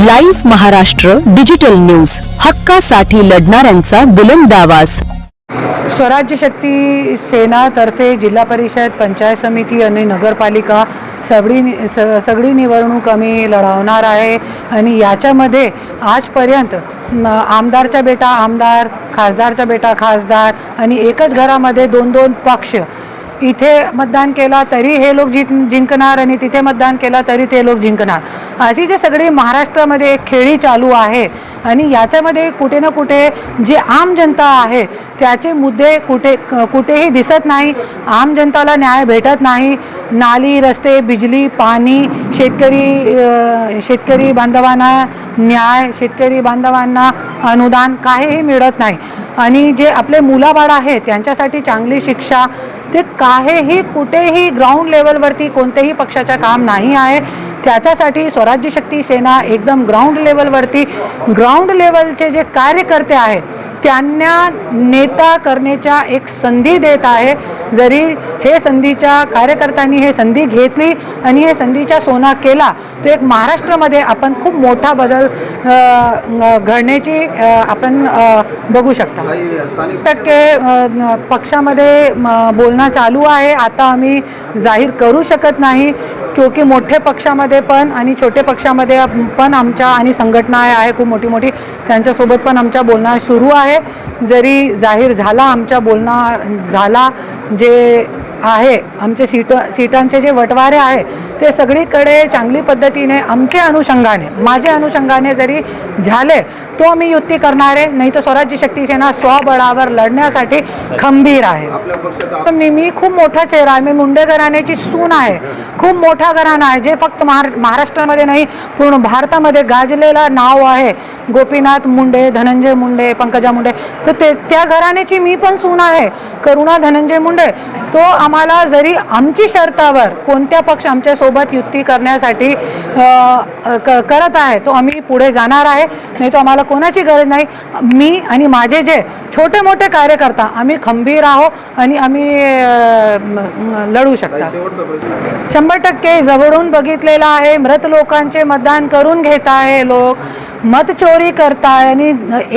Live Maharashtra digital news. हक्कासाठी लढणाऱ्यांचा बुलंद आवाज. स्वराज्य शक्ती सेनातर्फे जिल्हा परिषद पंचायत समिती आणि नगरपालिका सगळी स सगळी निवडणूक आम्ही लढवणार आहे. आणि याच्यामध्ये आजपर्यंत आमदारच्या आमदारचा बेटा आमदार खासदारचा बेटा खासदार आणि एकच घरामध्ये दोन दोन पक्ष इथे मतदान केला तरी हे लोक जिंक जिंकणार आणि तिथे मतदान केला तरी ते लोक जिंकणार. अशी जे सगळी महाराष्ट्रामध्ये एक खेळी चालू आहे आणि याच्यामध्ये कुठे ना कुठे जे आम जनता आहे त्याचे मुद्दे कुठे कुठेही दिसत नाही. आम जनताला न्याय भेटत नाही. नाली रस्ते बिजली पाणी शेतकरी शेतकरी बांधवांना न्याय शेतकरी बांधवांना अनुदान काहीही मिळत नाही. आणि जे आपले मुलाबाळ आहे त्यांच्यासाठी चांगली शिक्षा ते काहीही कुठेही ग्राउंड लेवलवरती कोणत्याही पक्षाचं काम नाही आहे. त्याच्यासाठी स्वराज्य शक्ती सेना एकदम ग्राउंड लेवलवरती ग्राउंड लेवलचे जे कार्यकर्ते आहेत त्यांना नेता करण्याच्या एक संधी देत आहे. जरी हे संधीच्या कार्यकर्त्यांनी हे संधी घेतली आणि हे संधीचा सोना केला तो एक महाराष्ट्रामध्ये आपण खूप मोठा बदल घडण्याची आपण बघू शकता. टक्के पक्षामध्ये म, बोलणं चालू आहे. आता आम्ही जाहीर करू शकत नाही. क्योंकि मोठे पक्षामध्ये पण आणि छोटे पक्षामध्ये पण आमच्या आणि संघटना आहे खूप मोठी मोठी. त्यांच्यासोबत पण आमच्या बोलणं सुरू आहे. जरी जाहीर झाला आमच्या बोलणं झाला जे आहे आमचे सीट सीटांचे जे वटवारे आहे ते सगळीकडे चांगली पद्धतीने आमच्या अनुषंगाने माझ्या अनुषंगाने जरी झाले तो आम्ही युती करणार आहे नाही तर स्वराज्य शक्ती सेना स्वबळावर लढण्यासाठी खंबीर आहे. मी मी खूप मोठा चेहरा आहे. मी मुंडे घराण्याची सून आहे. खूप मोठा घराणा आहे. जे फक्त महार महाराष्ट्रामध्ये नाही पूर्ण भारतामध्ये गाजलेला नाव आहे. गोपीनाथ मुंडे धनंजय मुंडे पंकजा मुंडे. तर ते त्या घराण्याची मी पण सून आहे. करुणा धनंजय मुंडे तो आम्हाला जरी आमची शर्तावर कोणत्या पक्ष आमच्यासोबत युती करण्यासाठी करत आहे तो आम्ही पुढे जाणार आहे नाही तो आम्हाला कोणाची गरज नाही. मी आणि माझे जे छोटे मोठे कार्यकर्ता आम्ही खंबीर आहो आणि आम्ही लढू शकता. शंभर टक्के जवळून बघितलेलं आहे मृत लोकांचे मतदान करून घेत आहे लोक. मतचोरी करताय आणि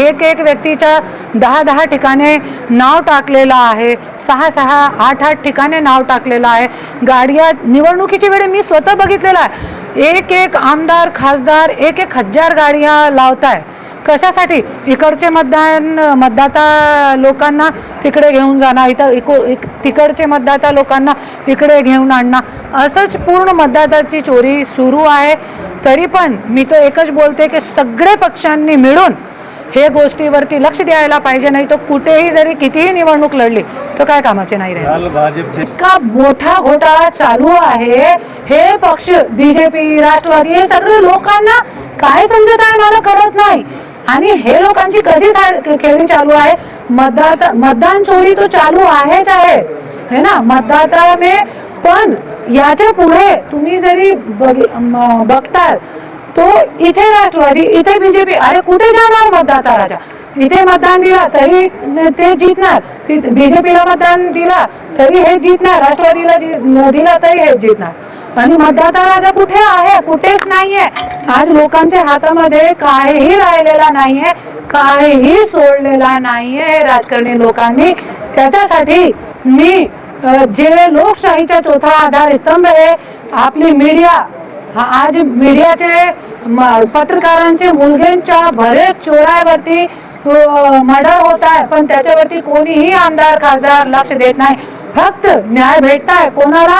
एक एक व्यक्तीच्या दहा दहा ठिकाणे नाव टाकलेलं आहे. सहा सहा आठ आठ ठिकाणे नाव टाकलेलं आहे. गाड्या निवडणुकीच्या वेळी मी स्वतः बघितलेलं आहे. एक एक आमदार खासदार एक एक हजार गाड्या लावताय. कशासाठी? इकडचे मतदान मतदाता लोकांना तिकडे घेऊन जाणार इथं इको इक तिकडचे मतदाता लोकांना इकडे घेऊन आणणार असंच पूर्ण मतदाताची चोरी सुरू आहे. तरी पण मी तो एकच बोलते की सगळे पक्षांनी मिळून हे गोष्टीवरती लक्ष द्यायला पाहिजे नाही तर कुठेही जरी कितीही निवडणूक लढली तर काय कामाचे नाही राहील. इतका मोठा घोटाळा चालू आहे. हे पक्ष बीजेपी राष्ट्रवादी हे सगळे लोकांना काय समजत आहे मला कळत नाही. आणि हे लोकांची कशी खेळी चालू आहे? मतदाता मतदान चोरी तो चालू आहेच आहे. है ना मतदाता में पण याच्यापुढे तुम्ही जरी बघताल तो इथे राष्ट्रवादी इथे बीजेपी अरे कुठे जाणार मतदाता राजा इथे मतदान दिला तरी ते जिंकणार. बीजेपीला मतदान दिला तरी हे जिंकणार. राष्ट्रवादीला दिला तरी हे जिंकणार. आणि मतदाता राजा कुठे आहे? कुठेच नाहीये. आज लोकांच्या हातामध्ये काहीही राहिलेला नाहीये काहीही सोडलेला नाहीये हे राजकारणी लोकांनी. त्याच्यासाठी मी जे लोकशाहीचा चौथा आधार स्तंभ आहे आपली मीडिया हा आज मीडियाचे म- पत्रकारांचे मुलग्यांच्या बरेच चोरावरती मर्डर होत आहे. पण त्याच्यावरती कोणीही आमदार खासदार लक्ष देत नाही. फक्त न्याय भेटताय. कोणाला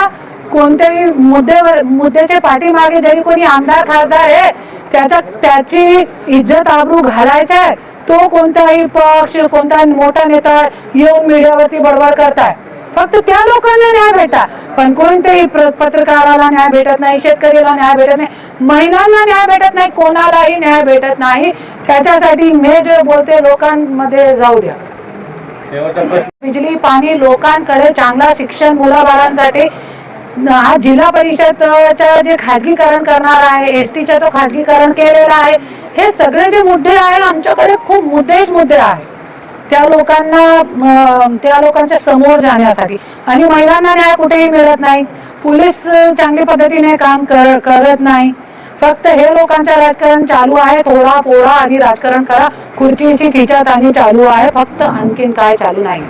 कोणत्याही मुद्द्यावर मुद्द्याच्या पाठीमागे जरी कोणी आमदार खासदार आहे त्याच्या त्याची इज्जत आबरू घालायचा आहे तो कोणताही पक्ष कोणता मोठा नेता येऊन मीडियावरती बडबड करताय. फक्त त्या लोकांना न्याय भेटा. पण कोणत्याही पत्रकाराला न्याय भेटत नाही शेतकरीला न्याय भेटत नाही महिलांना न्याय भेटत नाही कोणालाही न्याय भेटत नाही. त्याच्यासाठी मी जे बोलते लोकांमध्ये जाऊ द्या. बिजली पाणी लोकांकडे चांगला शिक्षण मुलाबाळांसाठी हा जिल्हा परिषदच्या जे खाजगीकरण करणार आहे एस टीचं तो खाजगीकरण केलेलं आहे. हे सगळे जे मुद्दे आहे आमच्याकडे खूप मुद्देच मुद्दे आहे त्या लोकांना त्या लोकांच्या समोर जाण्यासाठी. आणि महिलांना न्याय कुठेही मिळत नाही. पोलीस चांगल्या पद्धतीने काम कर- करत नाही. फक्त हे लोकांचं राजकारण चालू आहे. थोडा फोडा आणि राजकारण करा. खुर्चीची खिचत आणि चालू आहे. फक्त आणखीन काय चालू नाही.